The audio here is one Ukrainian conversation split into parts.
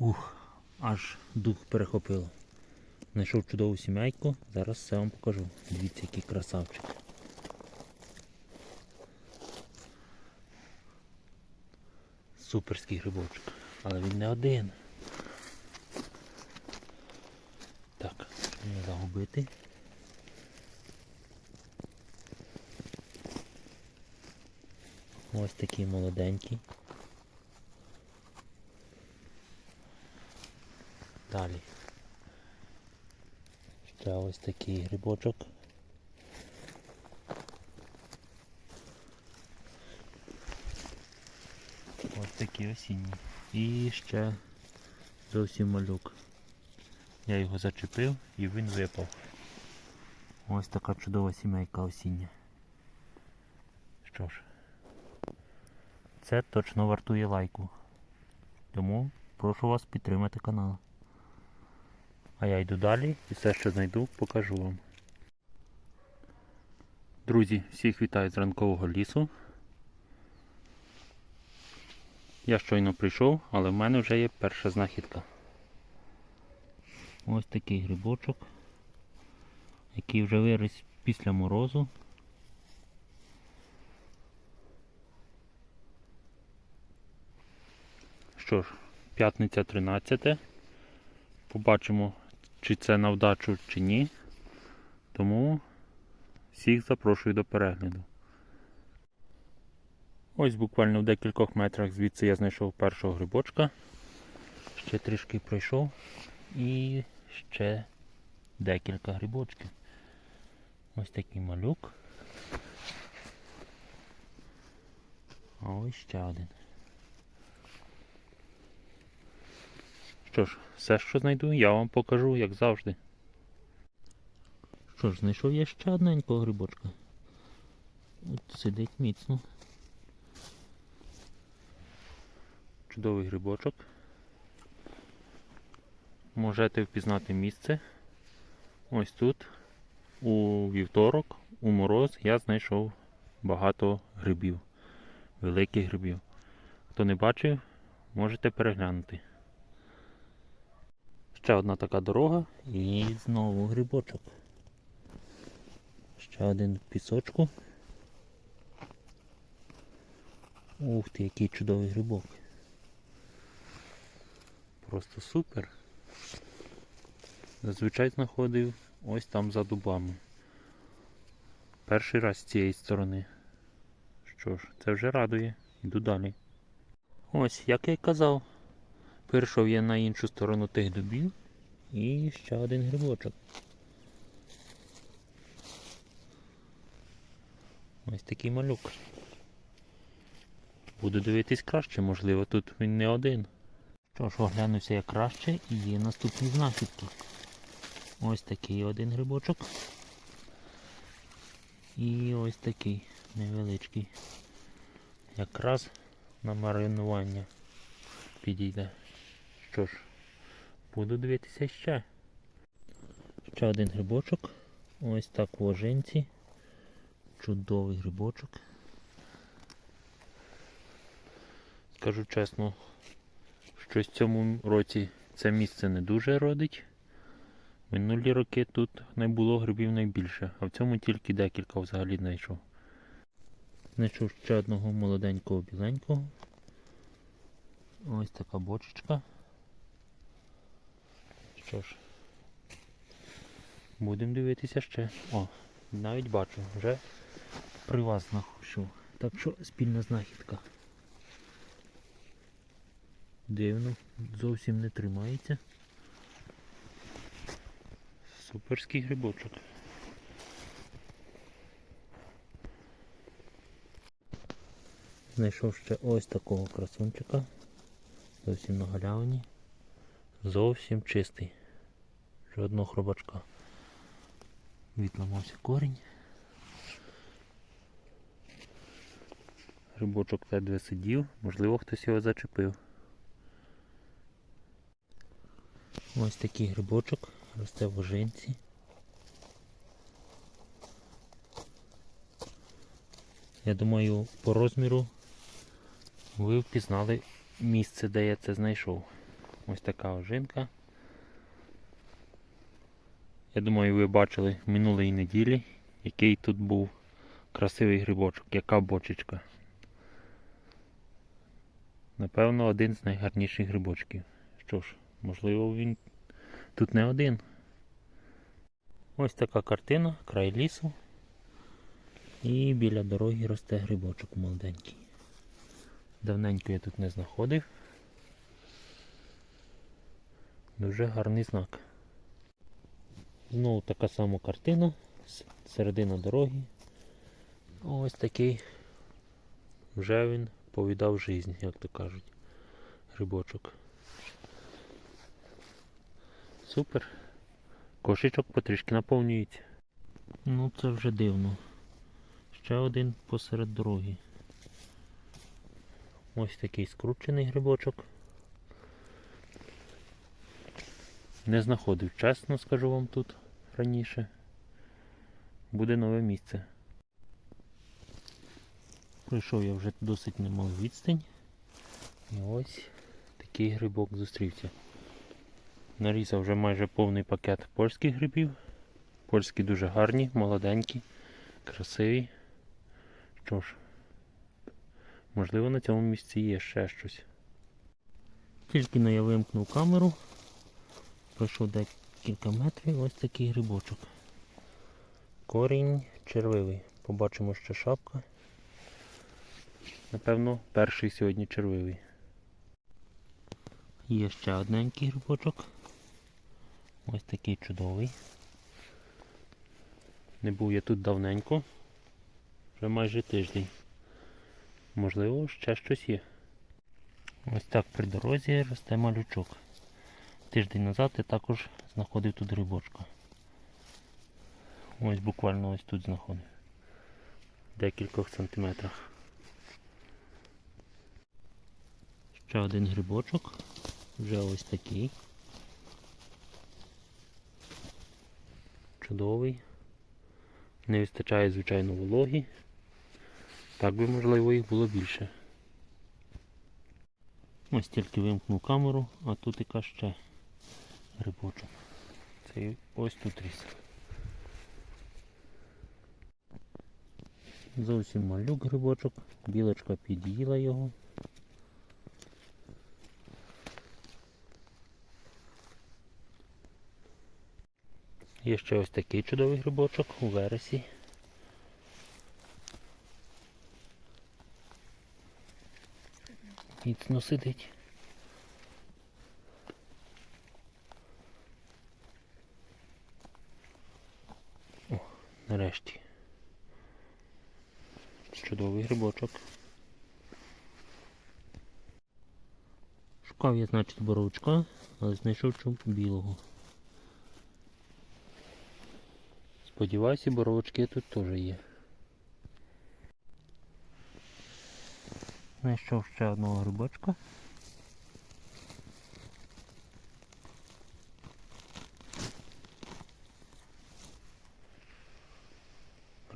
Ух, аж дух перехопило. Знайшов чудову сімейку, зараз все вам покажу. Дивіться, який красавчик. Суперський грибочок. Але він не один. Так, не загубити. Ось такий молоденький. Далі. Ще ось такий грибочок. Ось такий осінній. І ще зовсім малюк. Я його зачепив і він випав. Ось така чудова сімейка осіння. Що ж, це точно вартує лайку. Тому прошу вас підтримати канал. А я йду далі і все, що знайду, покажу вам. Друзі, всіх вітаю з ранкового лісу. Я щойно прийшов, але в мене вже є перша знахідка. Ось такий грибочок, який вже виріс після морозу. Що ж, п'ятниця 13. Побачимо, чи це на вдачу, чи ні. Тому всіх запрошую до перегляду. Ось буквально в декількох метрах звідси я знайшов першого грибочка. Ще трішки пройшов і ще декілька грибочків. Ось такий малюк. А ось ще один. Що ж, все, що знайду, я вам покажу, як завжди. Що ж, знайшов я ще одненького грибочка. От сидить міцно. Чудовий грибочок. Можете впізнати місце. Ось тут, у вівторок, у мороз, я знайшов багато грибів. Великих грибів. Хто не бачив, можете переглянути. Ще одна така дорога і знову грибочок. Ще один в пісочку. Ух ти, який чудовий грибок. Просто супер. Зазвичай знаходив ось там за дубами. Перший раз з цієї сторони. Що ж, це вже радує. Йду далі. Ось, як я й казав, перейшов я на іншу сторону тих дубів і ще один грибочок. Ось такий малюк. Буду дивитись краще, можливо, тут він не один. Що ж, оглянувся я краще і є наступні знахідки. Ось такий один грибочок. І ось такий невеличкий. Якраз на маринування підійде. Що ж, буду дивитися ще. Ще один грибочок. Ось так в ложинці. Чудовий грибочок. Скажу чесно, що в цьому році це місце не дуже родить. Минулі роки тут не було грибів найбільше, а в цьому тільки декілька взагалі знайшов. Знайшов ще одного молоденького біленького. Ось така бочечка. Що ж, будемо дивитися ще. О, навіть бачу, вже при вас знахожу. Так що спільна знахідка. Дивно, зовсім не тримається. Суперський грибочок. Знайшов ще ось такого красунчика. Зовсім на галявині. Зовсім чистий. Жодного хробачка. Відламався корінь. Грибочок ледве сидів, можливо хтось його зачепив. Ось такий грибочок росте в ожинці. Я думаю, по розміру ви впізнали місце, де я це знайшов. Ось така ожинка. Я думаю, ви бачили минулої неділі, який тут був красивий грибочок, яка бочечка. Напевно, один з найгарніших грибочків. Що ж, можливо, він тут не один. Ось така картина, край лісу. І біля дороги росте грибочок молоденький. Давненько я тут не знаходив. Дуже гарний знак. Знову така сама картина. Середина дороги. Ось такий. Вже він повідав жизнь, як то кажуть. Грибочок. Супер. Кошечок потрішки наповнюється. Ну це вже дивно. Ще один посеред дороги. Ось такий скручений грибочок. Не знаходив, чесно скажу вам тут раніше. Буде нове місце. Пройшов я вже досить немалу відстань. І ось такий грибок зустрівся. Нарізав вже майже повний пакет польських грибів. Польські дуже гарні, молоденькі, красиві. Що ж, можливо на цьому місці є ще щось. Тільки но я вимкнув камеру, пройшов декілька метрів, ось такий грибочок. Корінь червивий. Побачимо ще шапка. Напевно, перший сьогодні червивий. Є ще одненький грибочок. Ось такий чудовий. Не був я тут давненько. Вже майже тиждень. Можливо, ще щось є. Ось так при дорозі росте малючок. Тиждень назад я також знаходив тут грибочка. Ось буквально ось тут знаходив. Декількох сантиметрах. Ще один грибочок. Вже ось такий. Чудовий. Не вистачає, звичайно, вологі. Так би, можливо, їх було більше. Ось тільки вимкнув камеру, а тут яка ще грибочок. Цей ось тут ріс. Зовсім малюк грибочок, білочка під'їла його. Є ще ось такий чудовий грибочок у вересі. Міцно сидить. О, нарешті. Чудовий грибочок. Шукав я, значить, боровичка, але знайшов чому білого. Сподіваюся, боровички тут теж є. Знайшов ще одного грибочка.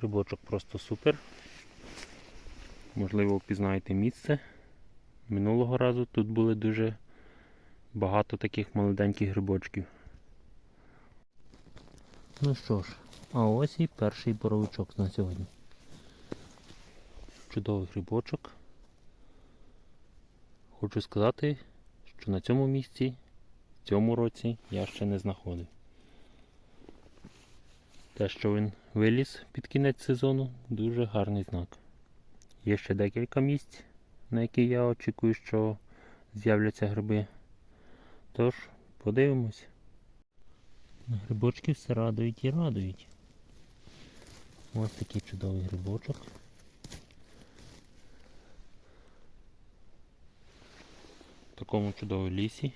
Грибочок просто супер. Можливо, впізнаєте місце. Минулого разу тут були дуже багато таких молоденьких грибочків. Ну що ж, а ось і перший боровичок на сьогодні. Чудовий грибочок. Хочу сказати, що на цьому місці, в цьому році я ще не знаходив. Те, що він виліз під кінець сезону, дуже гарний знак. Є ще декілька місць, на які я очікую, що з'являться гриби. Тож, подивимось. Грибочки все радують і радують. Ось такий чудовий грибочок. В такому чудовому лісі.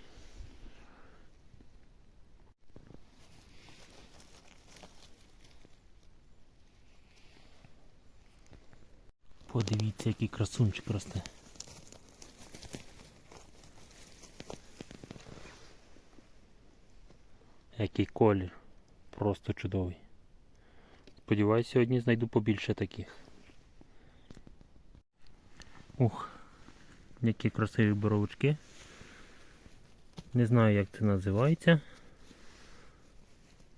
Подивіться, який красунчик росте. Який колір. Просто чудовий. Сподіваюсь, сьогодні знайду побільше таких. Ух, які красиві боровички. Не знаю, як це називається.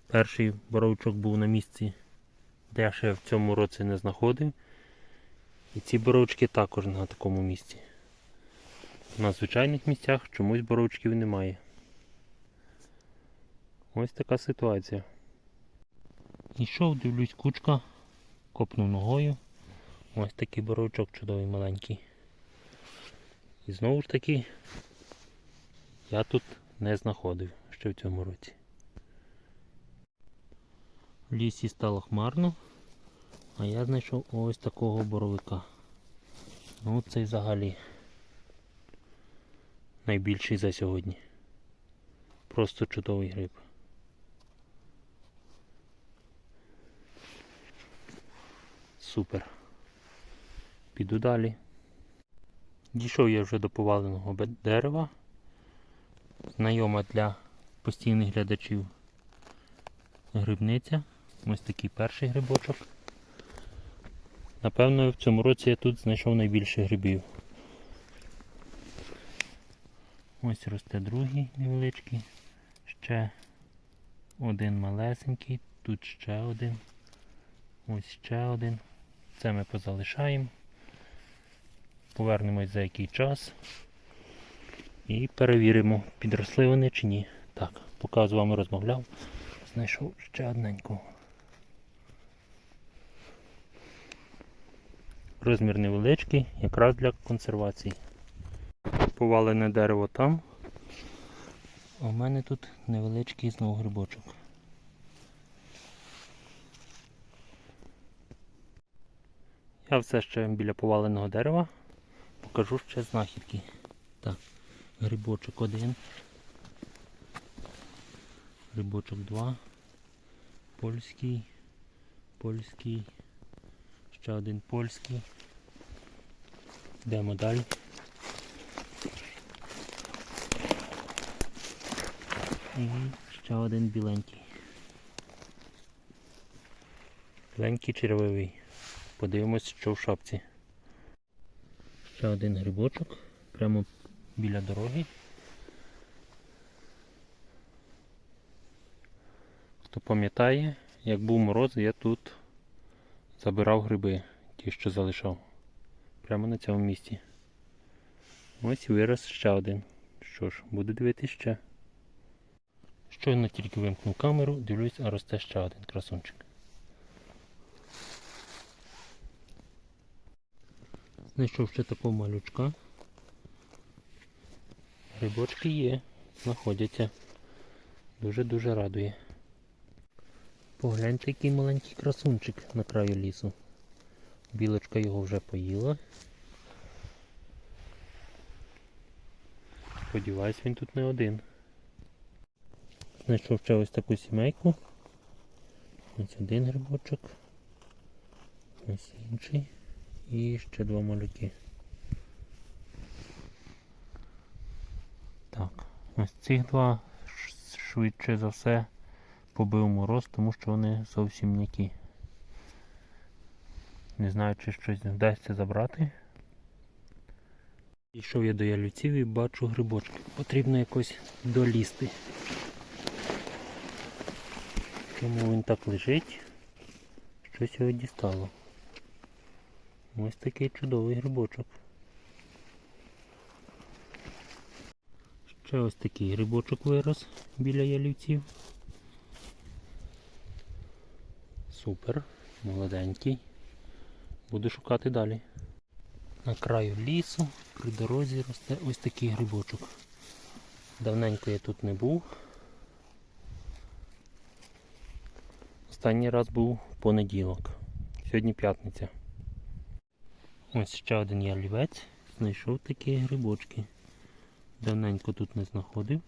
Перший боровичок був на місці, де я ще в цьому році не знаходив. І ці боровички також на такому місці. На звичайних місцях чомусь боровичків немає. Ось така ситуація. Ішов, дивлюсь, кучка, копнув ногою. Ось такий боровичок чудовий маленький. І знову ж таки я тут не знаходив ще в цьому році. В лісі стало хмарно, а я знайшов ось такого боровика. Ну цей взагалі найбільший за сьогодні. Просто чудовий гриб. Супер. Піду далі. Дійшов я вже до поваленого дерева. Знайома для постійних глядачів грибниця. Ось такий перший грибочок. Напевно, в цьому році я тут знайшов найбільше грибів. Ось росте другий невеличкий. Ще один малесенький, тут ще один. Ось ще один. Це ми позалишаємо. Повернемось за який час. І перевіримо, підросли вони чи ні. Так, поки з вами розмовляв, знайшов ще одненького. Розмір невеличкий, якраз для консервації. Повалене дерево там. А в мене тут невеличкий знову грибочок. Я все ще біля поваленого дерева. Покажу ще знахідки. Так, грибочок один. Грибочок два. Польський. Польський. Ще один польський. Йдемо далі. І ще один біленький. Біленький червивий. Подивимось, що в шапці. Ще один грибочок прямо біля дороги. Хто пам'ятає, як був мороз, я тут забирав гриби, ті, що залишав. Прямо на цьому місці. Ось вирос ще один. Що ж, буду дивитися ще. Щойно тільки вимкнув камеру, дивлюсь, а росте ще один красунчик. Знайшов ще такого малючка. Грибочки є, знаходяться. Дуже-дуже радує. Погляньте, який маленький красунчик на краю лісу. Білочка його вже поїла. Сподіваюсь, він тут не один. Знайшов ще ось таку сімейку. Ось один грибочок. Ось інший. І ще два малюки. Так, ось цих два швидше за все побив мороз, тому що вони зовсім м'які. Не знаю, чи щось вдасться забрати. Йшов я до ялюців і бачу грибочки. Потрібно якось долізти. Чому він так лежить? Щось його дістало. Ось такий чудовий грибочок. Ще ось такий грибочок вирос біля ялівців. Супер, молоденький. Буду шукати далі. На краю лісу при дорозі росте ось такий грибочок. Давненько я тут не був. Останній раз був понеділок. Сьогодні п'ятниця. Ось ще один ялівець. Знайшов такі грибочки. Давненько тут не знаходив.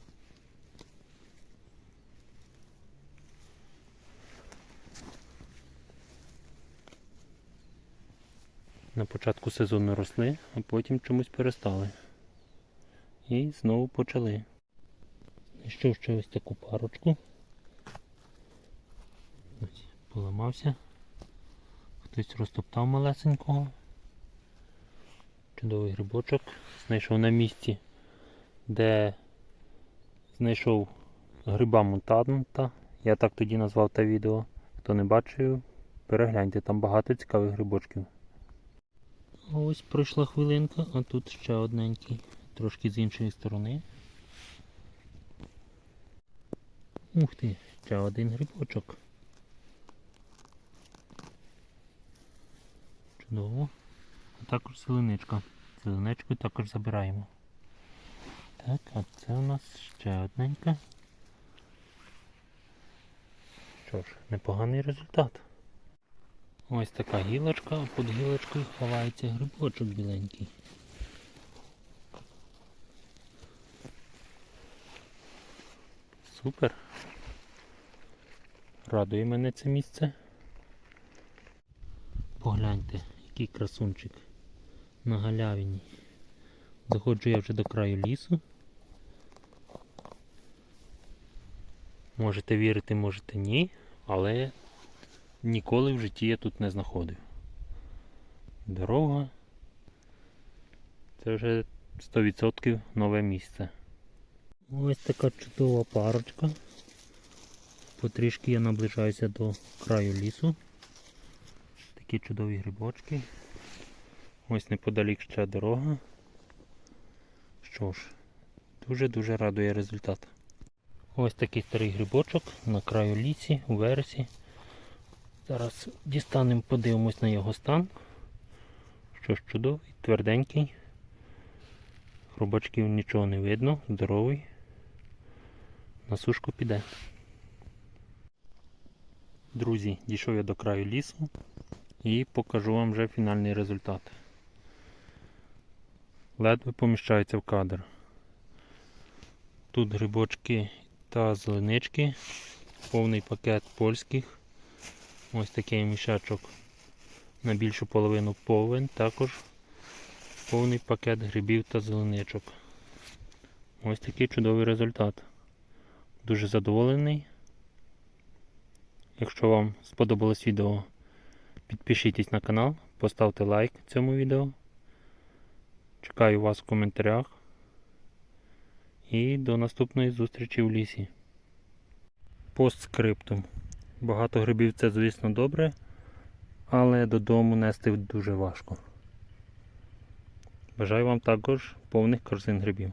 На початку сезону росли, а потім чомусь перестали. І знову почали. Знайшов ще ось таку парочку. Ось, поламався. Хтось розтоптав малесенького. Чудовий грибочок. Знайшов на місці, де Знайшов гриба мутанта. Я так тоді назвав те відео. Хто не бачив, перегляньте, там багато цікавих грибочків. Ось пройшла хвилинка, а тут ще одненький, трошки з іншої сторони. Ух ти, ще один грибочок. Чудово. А також зеленичка. Зеленичку також забираємо. Так, а це у нас ще одненька. Що ж, непоганий результат. Ось така гілочка, а під гілочкою ховається грибочок біленький. Супер. Радує мене це місце. Погляньте, який красунчик на галявині. Доходжу я вже до краю лісу. Можете вірити, можете ні, але ніколи в житті я тут не знаходив. Дорога. Це вже 100% нове місце. Ось така чудова парочка. Потрішки я наближаюся до краю лісу. Такі чудові грибочки. Ось неподалік ще дорога. Що ж, дуже-дуже радує результат. Ось такий старий грибочок на краю лісі, у вересі. Зараз дістанемо, подивимось на його стан. Що чудовий, тверденький. Хробачків нічого не видно, здоровий. На сушку піде. Друзі, дійшов я до краю лісу і покажу вам вже фінальний результат. Ледве поміщається в кадр. Тут грибочки та зеленички, повний пакет польських. Ось такий мішечок на більшу половину повен, також повний пакет грибів та зеленичок. Ось такий чудовий результат. Дуже задоволений. Якщо вам сподобалось відео, підпишіться на канал, поставте лайк цьому відео. Чекаю вас в коментарях. І до наступної зустрічі в лісі. Постскриптум. Багато грибів це, звісно, добре, але додому нести дуже важко. Бажаю вам також повних корзин грибів.